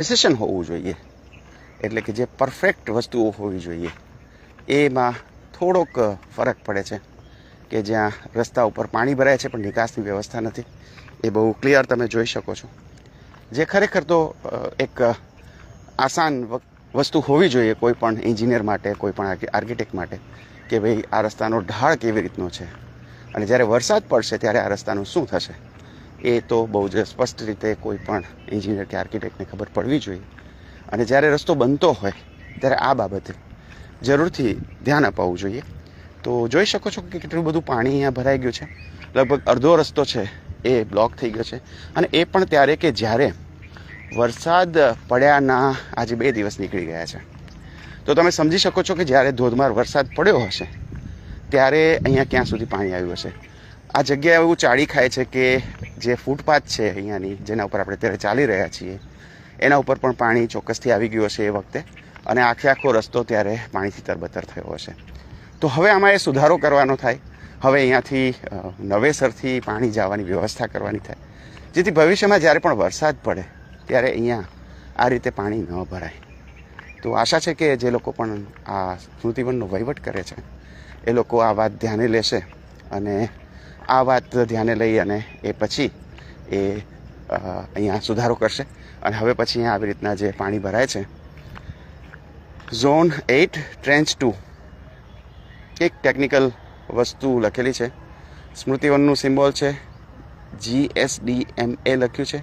Decision હોવું જોઈએ. એટલે કે જે પરફેક્ટ વસ્તુઓ હોવી જોઈએ. એમાં થોડોક ફરક પડે છે કે જ્યાં રસ્તા ઉપર પાણી ભરાય છે, પણ નિકાસની વ્યવસ્થા નથી. એ બહુ ક્લિયર તમે જોઈ શકો છો. જે ખરેખર તો એક આસાન વસ્તુ હોવી જોઈએ કોઈ પણ એન્જિનિયર માટે, કોઈ પણ આર્કિટેક્ટ માટે, કે ભાઈ આ રસ્તાનો ઢાળ કેવી રીતનો છે? અને જ્યારે વરસાદ પડશે, ત્યારે આ રસ્તાનું શું થશે? એ તો બહુ જ સ્પષ્ટ રીતે કોઈ પણ એન્જિનિયર કે આર્કિટેક્ટને ખબર પડવી જોઈએ. અને જ્યારે રસ્તો બનતો હોય, ત્યારે આ બાબતે જરૂરથી ધ્યાન અપાવવું જોઈએ. તો જોઈ શકો છો કે કેટલું બધું પાણી અહીંયા ભરાઈ ગયું છે. લગભગ અડધો રસ્તો છે, એ બ્લોક થઈ ગયો છે. અને એ પણ ત્યારે કે જ્યારે વરસાદ પડ્યાના આજે બે દિવસ નીકળી ગયા છે. તો તમે સમજી શકો છો કે જ્યારે ધોધમાર વરસાદ પડ્યો હશે, ત્યારે અહીંયા ક્યાં સુધી પાણી આવ્યું હશે? આ જગ્યા એવું ચાળી ખાય છે કે જે ફૂટપાથ છે અહીંયાની, જેના ઉપર આપણે અત્યારે ચાલી રહ્યા છીએ, એના ઉપર પણ પાણી ચોક્કસથી આવી ગયું હશે એ વખતે અને આખે આખો રસ્તો ત્યારે પાણીથી તરબતર થયો હશે. તો હવે આમાં એ સુધારો કરવાનો થાય. હવે અહીંયાથી નવેસરથી પાણી જવાની વ્યવસ્થા કરવાની થાય. જેથી ભવિષ્યમાં જ્યારે પણ વરસાદ પડે, ત્યારે અહીંયા આ રીતે પાણી ન ભરાય. તો આશા છે કે જે લોકો પણ આ સ્મૃતિવનનો વહીવટ કરે છે, એ લોકો આ વાત ધ્યાને લેશે અને આ વાત ધ્યાને લઈ અને એ પછી એ અહીંયા સુધારો કરશે. અને હવે પછી અહીંયા આવી રીતના જે પાણી ભરાય છે. ઝોન એઇટ ટ્રેન્ચ ટુ એક ટેકનિકલ વસ્તુ લખેલી છે. સ્મૃતિવનનું સિમ્બોલ છે. જી એસ ડી એમ એ લખ્યું છે.